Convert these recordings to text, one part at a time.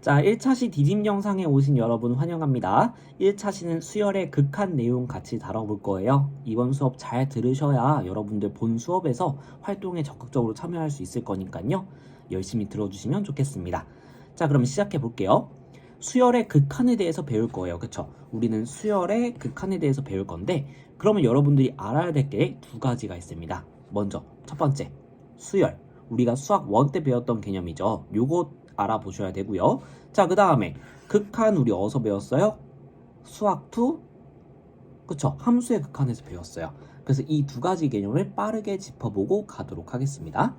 자, 1차시 디딤 영상에 오신 여러분 환영합니다. 1차시는 수열의 극한 내용 같이 다뤄볼 거예요. 이번 수업 잘 들으셔야 여러분들 본 수업에서 활동에 적극적으로 참여할 수 있을 거니까요. 열심히 들어주시면 좋겠습니다. 자, 그럼 시작해 볼게요. 수열의 극한에 대해서 배울 거예요. 그쵸? 우리는 수열의 극한에 대해서 배울 건데, 그러면 여러분들이 알아야 될 게 두 가지가 있습니다. 먼저, 첫 번째, 수열. 우리가 수학 원때 배웠던 개념이죠. 요거 알아보셔야 되고요. 자, 그 다음에 극한 우리 어디서 배웠어요? 수학 2 그쵸? 함수의 극한에서 배웠어요. 그래서 이 두 가지 개념을 빠르게 짚어보고 가도록 하겠습니다.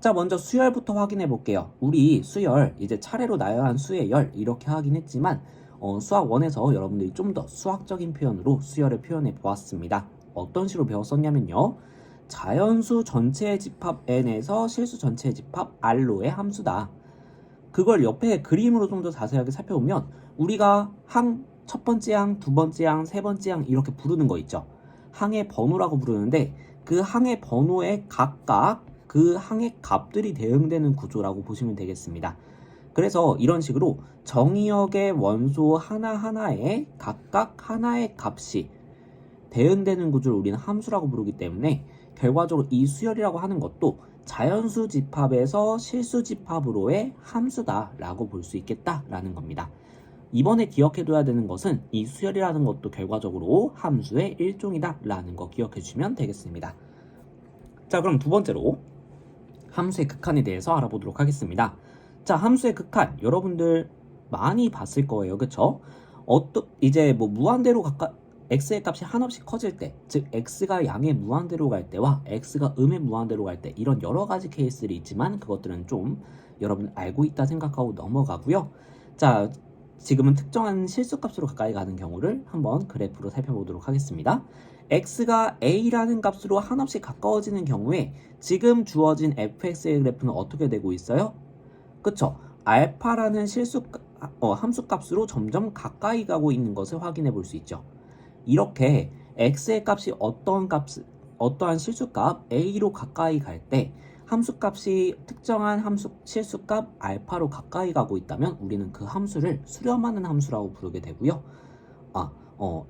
자, 먼저 수열부터 확인해 볼게요. 우리 수열, 이제 차례로 나열한 수의 열, 이렇게 하긴 했지만, 어, 수학 원에서 여러분들이 좀 더 수학적인 표현으로 수열을 표현해 보았습니다. 어떤 식으로 배웠었냐면요. 자연수 전체의 집합 n에서 실수 전체의 집합 r로의 함수다. 그걸 옆에 그림으로 좀 더 자세하게 살펴보면 우리가 항 첫 번째 항, 두 번째 항, 세 번째 항 이렇게 부르는 거 있죠. 항의 번호라고 부르는데 그 항의 번호에 각각 그 항의 값들이 대응되는 구조라고 보시면 되겠습니다. 그래서 이런 식으로 정의역의 원소 하나하나에 각각 하나의 값이 대응되는 구조를 우리는 함수라고 부르기 때문에 결과적으로 이 수열이라고 하는 것도 자연수 집합에서 실수 집합으로의 함수다라고 볼 수 있겠다라는 겁니다. 이번에 기억해둬야 되는 것은 이 수열이라는 것도 결과적으로 함수의 일종이다라는 거 기억해 주시면 되겠습니다. 자, 그럼 두 번째로 함수의 극한에 대해서 알아보도록 하겠습니다. 자, 함수의 극한 여러분들 많이 봤을 거예요, 그쵸? 어떠 이제 뭐 무한대로 가까 x의 값이 한없이 커질 때, 즉 x가 양의 무한대로 갈 때와 x가 음의 무한대로 갈 때 이런 여러 가지 케이스들이 있지만 그것들은 좀 여러분 알고 있다 생각하고 넘어가고요. 자, 지금은 특정한 실수값으로 가까이 가는 경우를 한번 그래프로 살펴보도록 하겠습니다. x가 a라는 값으로 한없이 가까워지는 경우에 지금 주어진 fx의 그래프는 어떻게 되고 있어요? 그쵸? 알파라는 실수 어, 함수값으로 점점 가까이 가고 있는 것을 확인해 볼 수 있죠. 이렇게 x의 값이 어떤 값, 어떠한 실수값 a로 가까이 갈 때 함수값이 특정한 함수 실수값 알파로 가까이 가고 있다면 우리는 그 함수를 수렴하는 함수라고 부르게 되고요. 아, 어,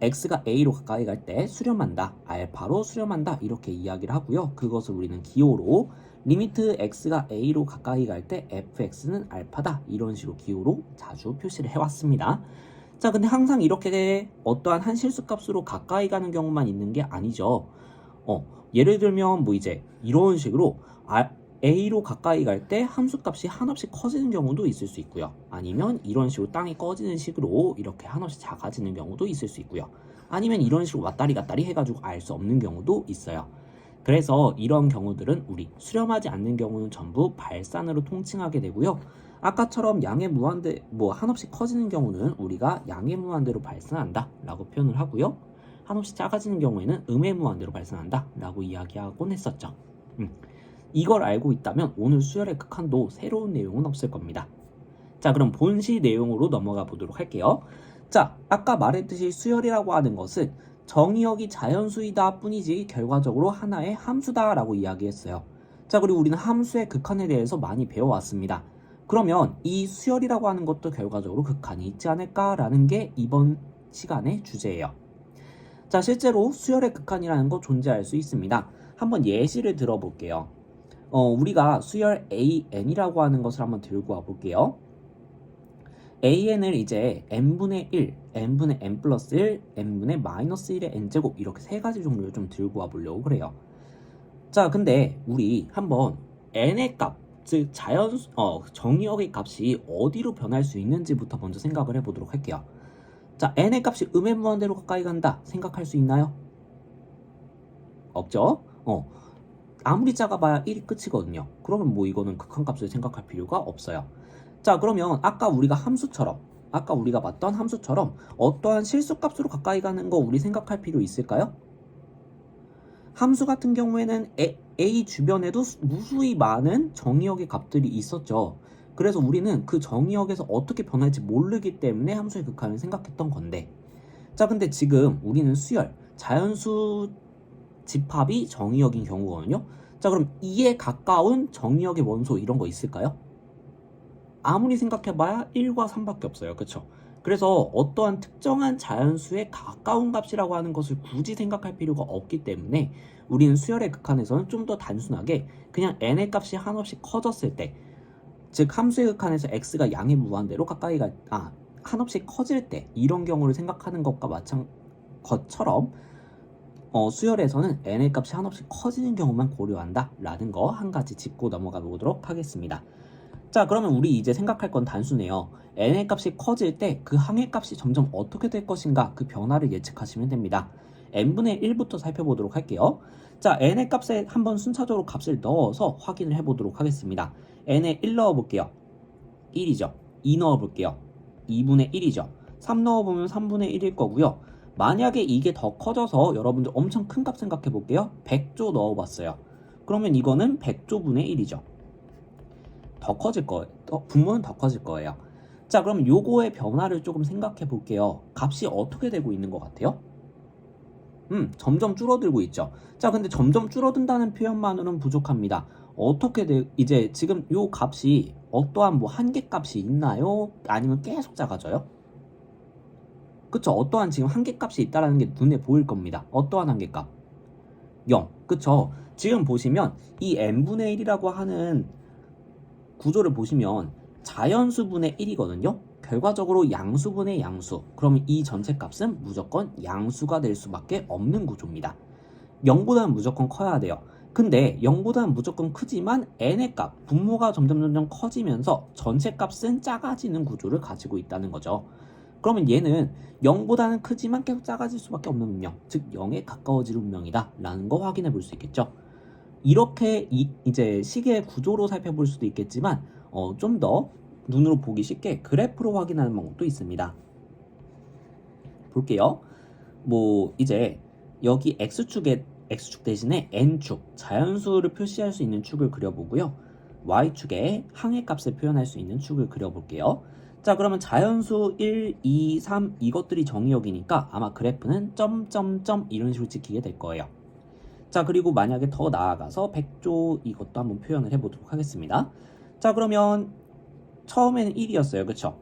x가 a로 가까이 갈 때 수렴한다, 알파로 수렴한다 이렇게 이야기를 하고요. 그것을 우리는 기호로 리미트 x가 a로 가까이 갈 때 fx는 알파다 이런 식으로 기호로 자주 표시를 해왔습니다. 자, 근데 항상 이렇게 어떠한 한 실수값으로 가까이 가는 경우만 있는 게 아니죠. 어, 예를 들면 뭐 이제 이런 식으로 아, a로 가까이 갈 때 함수값이 한없이 커지는 경우도 있을 수 있고요. 아니면 이런 식으로 땅이 꺼지는 식으로 이렇게 한없이 작아지는 경우도 있을 수 있고요. 아니면 이런 식으로 왔다리 갔다리 해가지고 알 수 없는 경우도 있어요. 그래서 이런 경우들은 우리 수렴하지 않는 경우는 전부 발산으로 통칭하게 되고요. 아까처럼 양의 무한대 뭐 한없이 커지는 경우는 우리가 양의 무한대로 발산한다 라고 표현을 하고요. 한없이 작아지는 경우에는 음의 무한대로 발산한다 라고 이야기하곤 했었죠. 음. 이걸 알고 있다면 오늘 수열의 극한도 새로운 내용은 없을 겁니다. 자, 그럼 본시 내용으로 넘어가 보도록 할게요. 자, 아까 말했듯이 수열이라고 하는 것은 정의역이 자연수이다 뿐이지 결과적으로 하나의 함수다라고 이야기했어요. 자, 그리고 우리는 함수의 극한에 대해서 많이 배워왔습니다. 그러면 이 수열이라고 하는 것도 결과적으로 극한이 있지 않을까라는 게 이번 시간의 주제예요. 자, 실제로 수열의 극한이라는 거 존재할 수 있습니다. 한번 예시를 들어볼게요. 어, 우리가 수열 AN이라고 하는 것을 한번 들고 와 볼게요. AN을 이제 n분의 1, n분의 n 플러스 1, n분의 마이너스 1의 n제곱 이렇게 세 가지 종류를 좀 들고 와 보려고 그래요. 자, 근데 우리 한번 n의 값, 즉 자연 어, 정의역의 값이 어디로 변할 수 있는지부터 먼저 생각을 해보도록 할게요. 자, n의 값이 음의 무한대로 가까이 간다 생각할 수 있나요? 없죠? 어, 아무리 작아봐야 1이 끝이거든요. 그러면 뭐 이거는 극한값을 생각할 필요가 없어요. 자, 그러면 아까 우리가 함수처럼 아까 우리가 봤던 함수처럼 어떠한 실수값으로 가까이 가는 거 우리 생각할 필요 있을까요? 함수 같은 경우에는 A 주변에도 무수히 많은 정의역의 값들이 있었죠. 그래서 우리는 그 정의역에서 어떻게 변할지 모르기 때문에 함수의 극한을 생각했던 건데 자 근데 지금 우리는 수열 자연수 집합이 정의역인 경우거든요 자 그럼 2에 가까운 정의역의 원소 이런 거 있을까요? 아무리 생각해봐야 1과 3밖에 없어요. 그쵸? 그래서 어떠한 특정한 자연수에 가까운 값이라고 하는 것을 굳이 생각할 필요가 없기 때문에 우리는 수열의 극한에서는 좀 더 단순하게 그냥 n의 값이 한없이 커졌을 때, 즉 함수의 극한에서 x가 양의 무한대로 가까이 가 아 한없이 커질 때 이런 경우를 생각하는 것과 마찬 것처럼 어, 수열에서는 n의 값이 한없이 커지는 경우만 고려한다 라는 거 한 가지 짚고 넘어가 보도록 하겠습니다. 자, 그러면 우리 이제 생각할 건 단순해요. n의 값이 커질 때 그 항의 값이 점점 어떻게 될 것인가 그 변화를 예측하시면 됩니다. n분의 1부터 살펴보도록 할게요. 자, n의 값에 한번 순차적으로 값을 넣어서 확인을 해보도록 하겠습니다. n에 1 넣어볼게요. 1이죠. 2 넣어볼게요. 2분의 1이죠. 3 넣어보면 3분의 1일 거고요. 만약에 이게 더 커져서 여러분들 엄청 큰 값 생각해 볼게요. 100조 넣어봤어요. 그러면 이거는 100조분의 1이죠. 더 커질 거예요. 더, 분모는 더 커질 거예요. 자, 그럼 요거의 변화를 조금 생각해 볼게요. 값이 어떻게 되고 있는 것 같아요? 음, 점점 줄어들고 있죠. 자, 근데 점점 줄어든다는 표현만으로는 부족합니다. 어떻게 돼? 이제 지금 요 값이 어떠한 뭐 한계 값이 있나요? 아니면 계속 작아져요? 그쵸? 어떠한 지금 한계 값이 있다라는 게 눈에 보일 겁니다. 어떠한 한계 값? 0. 그쵸? 지금 보시면 이 n분의 1이라고 하는 구조를 보시면 자연수분의 1이거든요. 결과적으로 양수분의 양수. 그럼 이 전체 값은 무조건 양수가 될 수밖에 없는 구조입니다. 0보다는 무조건 커야 돼요. 근데 0보다는 무조건 크지만 n의 값, 분모가 점점 점점 커지면서 전체 값은 작아지는 구조를 가지고 있다는 거죠. 그러면 얘는 0보다는 크지만 계속 작아질 수밖에 없는 운명, 즉 0에 가까워질 운명이다 라는 거 확인해 볼 수 있겠죠. 이렇게 이, 제 시계의 구조로 살펴볼 수도 있겠지만 어, 좀 더 눈으로 보기 쉽게 그래프로 확인하는 방법도 있습니다. 볼게요. 뭐 이제 여기 x축에 x축 대신에 n축 자연수를 표시할 수 있는 축을 그려보고요. y축에 항의 값을 표현할 수 있는 축을 그려볼게요. 자 그러면 자연수 1, 2, 3 이것들이 정의역이니까 아마 그래프는 점점점 이런 식으로 찍히게 될 거예요. 자 그리고 만약에 더 나아가서 100조 이것도 한번 표현을 해보도록 하겠습니다. 자 그러면 처음에는 1이었어요. 그쵸?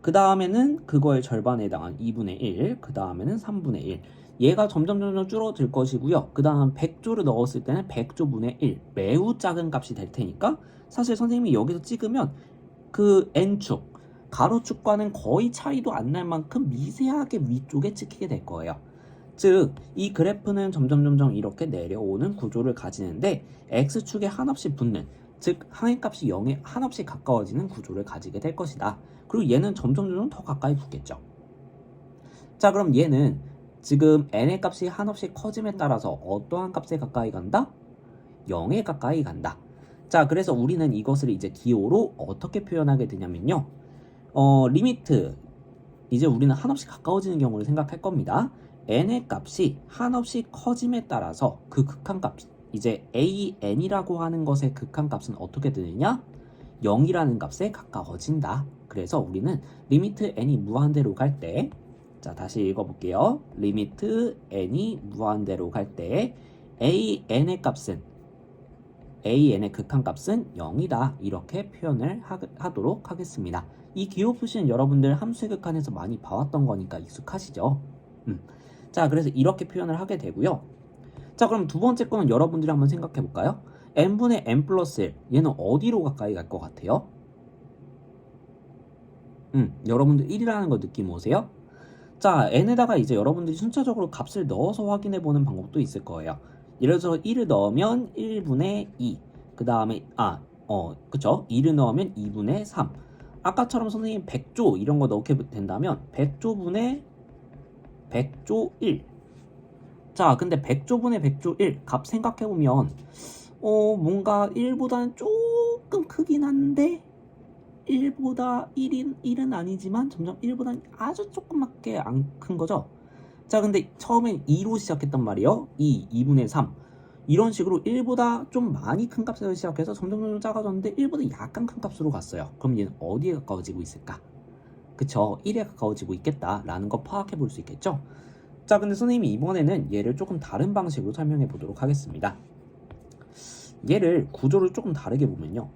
그 다음에는 그거의 절반에 해당한 2분의 1, 그 다음에는 3분의 1. 얘가 점점 점점 줄어들 것이고요. 그 다음 100조를 넣었을 때는 100조분의 1, 매우 작은 값이 될 테니까 사실 선생님이 여기서 찍으면 그 n축, 가로축과는 거의 차이도 안 날 만큼 미세하게 위쪽에 찍히게 될 거예요. 즉, 이 그래프는 점점 점점 이렇게 내려오는 구조를 가지는데 x축에 한없이 붙는 즉 항해값이 0에 한없이 가까워지는 구조를 가지게 될 것이다. 그리고 얘는 점점 점점 더 가까이 붙겠죠. 자 그럼 얘는 지금 n의 값이 한없이 커짐에 따라서 어떠한 값에 가까이 간다? 0에 가까이 간다. 자 그래서 우리는 이것을 이제 기호로 어떻게 표현하게 되냐면요. 어 리미트 이제 우리는 한없이 가까워지는 경우를 생각할 겁니다. N의 값이 한없이 커짐에 따라서 그 극한값 이제 an이라고 하는 것의 극한값은 어떻게 되느냐? 0이라는 값에 가까워진다. 그래서 우리는 리미트 n이 무한대로 갈 때, 자 다시 읽어볼게요. 리미트 n이 무한대로 갈 때 an의 값은 an의 극한값은 0이다. 이렇게 표현을 하, 도록 하겠습니다. 이 기호 표시는 여러분들 함수의 극한에서 많이 봐왔던 거니까 익숙하시죠? 음. 자 그래서 이렇게 표현을 하게 되고요. 자 그럼 두 번째 거는 여러분들이 한번 생각해 볼까요? n분의 n 플러스 1 얘는 어디로 가까이 갈 것 같아요? 음 여러분들 1이라는 거 느낌 오세요? 자 n에다가 이제 여러분들이 순차적으로 값을 넣어서 확인해 보는 방법도 있을 거예요 예를 들어서 1을 넣으면 1분의 2 그 다음에 아 어 그쵸 2를 넣으면 2분의 3 아까처럼 선생님 100조 이런 거 넣게 된다면 100조분의 100조 1 자, 근데 100조분의 100조 1 값 생각해보면 어, 뭔가 1보다는 조금 크긴 한데 1보다 1인 1은 아니지만 점점 1보다는 아주 조금밖에 안 큰 거죠. 자, 근데 처음엔 2로 시작했단 말이에요. 2, 2분의 3. 이런 식으로 1보다 좀 많이 큰 값에서 시작해서 점점 점점 작아졌는데 1보다 약간 큰 값으로 갔어요. 그럼 얘는 어디에 가까워지고 있을까? 그쵸. 1에 가까워지고 있겠다라는 거 파악해 볼 수 있겠죠? 자, 근데 선생님이 이번에는 얘를 조금 다른 방식으로 설명해 보도록 하겠습니다. 얘를 구조를 조금 다르게 보면요.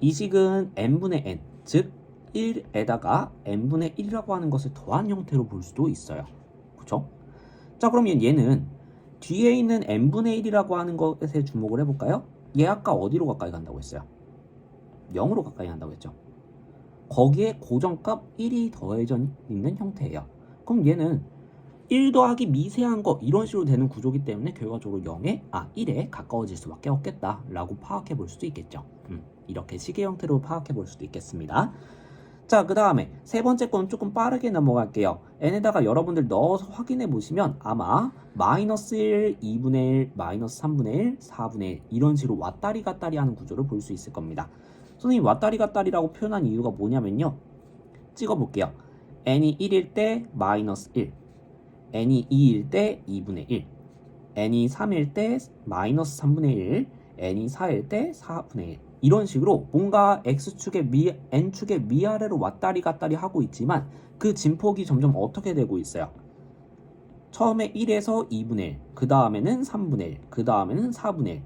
이 식은 n분의 n, 즉 1에다가 n분의 1이라고 하는 것을 더한 형태로 볼 수도 있어요. 그쵸? 자, 그러면 얘는 뒤에 있는 n분의 1이라고 하는 것에 주목을 해볼까요? 얘 아까 어디로 가까이 간다고 했어요? 0으로 가까이 간다고 했죠. 거기에 고정값 1이 더해져 있는 형태예요. 그럼 얘는 1 더하기 미세한 거 이런 식으로 되는 구조기 때문에 결과적으로 0에 아 1에 가까워질 수밖에 없겠다라고 파악해 볼 수도 있겠죠. 음, 이렇게 시계 형태로 파악해 볼 수도 있겠습니다. 자, 그 다음에 세 번째 건 조금 빠르게 넘어갈게요. n에다가 여러분들 넣어서 확인해 보시면 아마 마이너스 1, 2분의 1, 마이너스 3분의 1, 4분의 1 이런 식으로 왔다리 갔다리 하는 구조를 볼 수 있을 겁니다. 선생님 왔다리 갔다리라고 표현한 이유가 뭐냐면요. 찍어볼게요. n이 1일 때 마이너스 1, n이 2일 때 2분의 1, n이 3일 때 마이너스 3분의 1, n이 4일 때 4분의 1 이런 식으로 뭔가 x축의 위, n축의 위아래로 왔다리 갔다리 하고 있지만 그 진폭이 점점 어떻게 되고 있어요? 처음에 1에서 2분의 1, 그 다음에는 3분의 1, 그 다음에는 4분의 1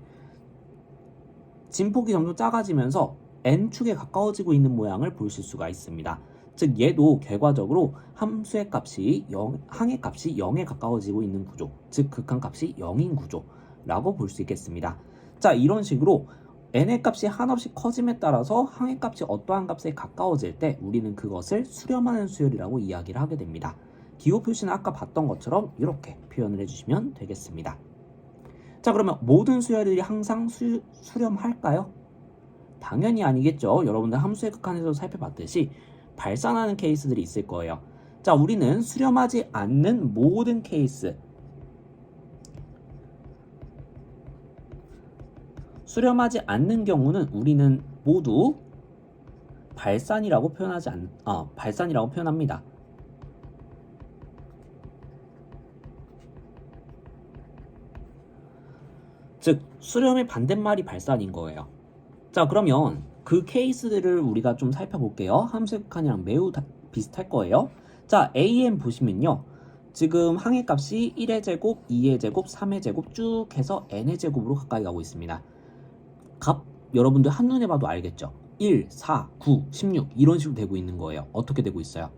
진폭이 점점 작아지면서 n축에 가까워지고 있는 모양을 보실 수가 있습니다. 즉 얘도 결과적으로 함수의 값이 0, 항의 값이 0에 가까워지고 있는 구조, 즉 극한 값이 0인 구조라고 볼 수 있겠습니다. 자 이런 식으로 n의 값이 한없이 커짐에 따라서 항의 값이 어떠한 값에 가까워질 때 우리는 그것을 수렴하는 수열이라고 이야기를 하게 됩니다. 기호 표시는 아까 봤던 것처럼 이렇게 표현을 해주시면 되겠습니다. 자 그러면 모든 수열들이 항상 수, 수렴할까요? 당연히 아니겠죠. 여러분들 함수의 극한에서 살펴봤듯이 발산하는 케이스들이 있을 거예요. 자, 우리는 수렴하지 않는 모든 케이스. 수렴하지 않는 경우는 우리는 모두 발산이라고 표현하지 않, 어, 발산이라고 표현합니다. 즉, 수렴의 반대말이 발산인 거예요. 자, 그러면 그 케이스들을 우리가 좀 살펴볼게요. 함수의 극한이랑 매우 다, 비슷할 거예요. 자, AM 보시면요. 지금 항의 값이 1의 제곱, 2의 제곱, 3의 제곱 쭉 해서 n의 제곱으로 가까이 가고 있습니다. 값 여러분들 한눈에 봐도 알겠죠? 1, 4, 9, 16 이런 식으로 되고 있는 거예요. 어떻게 되고 있어요?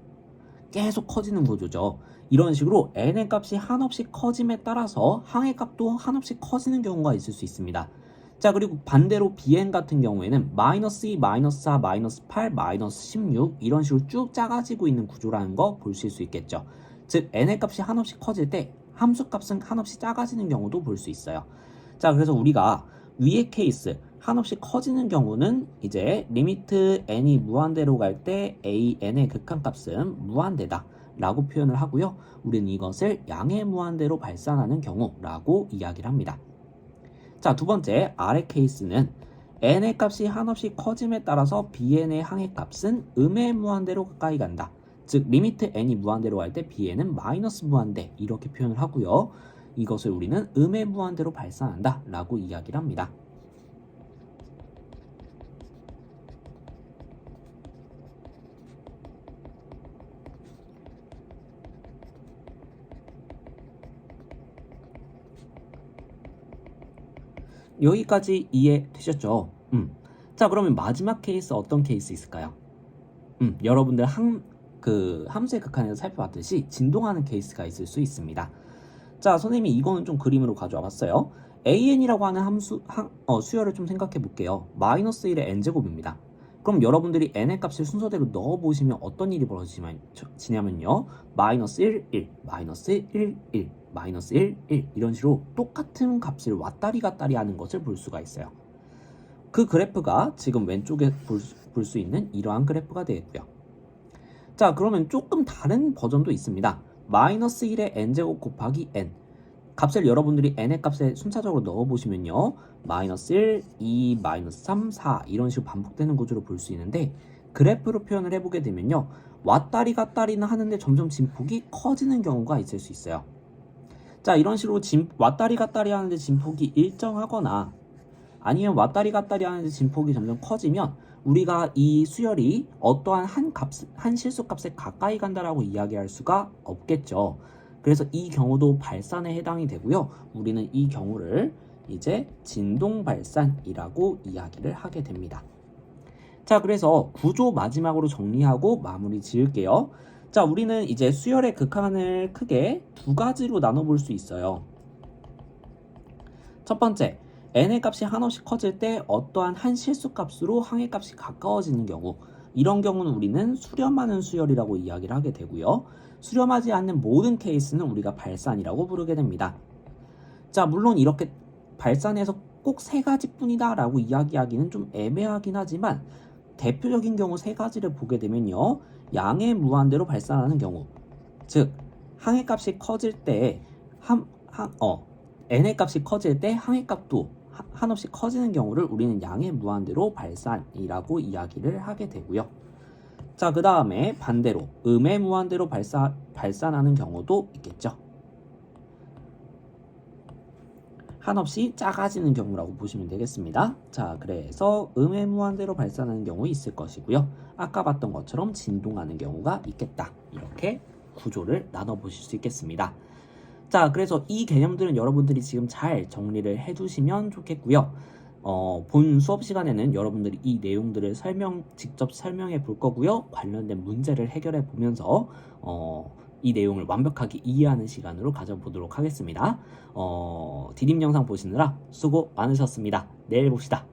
계속 커지는 구조죠. 이런 식으로 n의 값이 한없이 커짐에 따라서 항의 값도 한없이 커지는 경우가 있을 수 있습니다. 자 그리고 반대로 bn 같은 경우에는 마이너스 2, 마이너스 4, 마이너스 8, 마이너스 16 이런 식으로 쭉 작아지고 있는 구조라는 거 보실 수 있겠죠. 즉 n의 값이 한없이 커질 때 함수 값은 한없이 작아지는 경우도 볼 수 있어요. 자 그래서 우리가 위의 케이스 한없이 커지는 경우는 이제 리미트 n이 무한대로 갈 때 a n의 극한값은 무한대다 라고 표현을 하고요. 우리는 이것을 양의 무한대로 발산하는 경우라고 이야기를 합니다. 자, 두 번째 아래 케이스는 n의 값이 한없이 커짐에 따라서 bn의 항의 값은 음의 무한대로 가까이 간다. 즉 리미트 n이 무한대로 갈 때 bn은 마이너스 무한대 이렇게 표현을 하고요. 이것을 우리는 음의 무한대로 발산한다 라고 이야기를 합니다. 여기까지 이해되셨죠? 음. 자, 그러면 마지막 케이스 어떤 케이스 있을까요? 음, 여러분들 함, 그 함수의 극한에서 살펴봤듯이 진동하는 케이스가 있을 수 있습니다. 자, 선생님이 이거는 좀 그림으로 가져와 봤어요. an이라고 하는 함수, 함, 어, 수열을 좀 생각해 볼게요. 마이너스 1의 n제곱입니다. 그럼 여러분들이 n의 값을 순서대로 넣어보시면 어떤 일이 벌어지냐면요. 마이너스 1, 1, 마이너스 1, 1, 마이너스 1, 1 이런 식으로 똑같은 값을 왔다리 갔다리 하는 것을 볼 수가 있어요. 그 그래프가 지금 왼쪽에 볼수 있는 이러한 그래프가 되겠고요. 자 그러면 조금 다른 버전도 있습니다. 마이너스 1의 n제곱 곱하기 n 값을 여러분들이 n의 값에 순차적으로 넣어보시면요. 마이너스 1, 2, 마이너스 3, 4 이런 식으로 반복되는 구조로 볼 수 있는데 그래프로 표현을 해보게 되면요. 왔다리 갔다리는 하는데 점점 진폭이 커지는 경우가 있을 수 있어요. 자 이런 식으로 진, 왔다리 갔다리 하는데 진폭이 일정하거나 아니면 왔다리 갔다리 하는데 진폭이 점점 커지면 우리가 이 수열이 어떠한 한 값, 한 실수값에 가까이 간다라고 이야기할 수가 없겠죠. 그래서 이 경우도 발산에 해당이 되고요. 우리는 이 경우를 이제 진동 발산이라고 이야기를 하게 됩니다. 자, 그래서 구조 마지막으로 정리하고 마무리 지을게요. 자, 우리는 이제 수열의 극한을 크게 두 가지로 나눠볼 수 있어요. 첫 번째, n의 값이 한없이 커질 때 어떠한 한 실수 값으로 항의 값이 가까워지는 경우 이런 경우는 우리는 수렴하는 수열이라고 이야기를 하게 되고요. 수렴하지 않는 모든 케이스는 우리가 발산이라고 부르게 됩니다. 자, 물론 이렇게 발산해서 꼭 세 가지뿐이다 라고 이야기하기는 좀 애매하긴 하지만 대표적인 경우 세 가지를 보게 되면요. 양의 무한대로 발산하는 경우 즉 항의 값이 커질 때 한, 한, 어, n의 값이 커질 때 항의 값도 하- 한없이 커지는 경우를 우리는 양의 무한대로 발산이라고 이야기를 하게 되고요. 자, 그 다음에 반대로 음의 무한대로 발사, 발산하는 경우도 있겠죠. 한없이 작아지는 경우라고 보시면 되겠습니다. 자, 그래서 음의 무한대로 발산하는 경우 있을 것이고요. 아까 봤던 것처럼 진동하는 경우가 있겠다. 이렇게 구조를 나눠 보실 수 있겠습니다. 자, 그래서 이 개념들은 여러분들이 지금 잘 정리를 해두시면 좋겠고요. 어, 본 수업 시간에는 여러분들이 이 내용들을 설명, 직접 설명해 볼 거고요. 관련된 문제를 해결해 보면서, 어, 이 내용을 완벽하게 이해하는 시간으로 가져보도록 하겠습니다. 어, 디딤 영상 보시느라 수고 많으셨습니다. 내일 봅시다.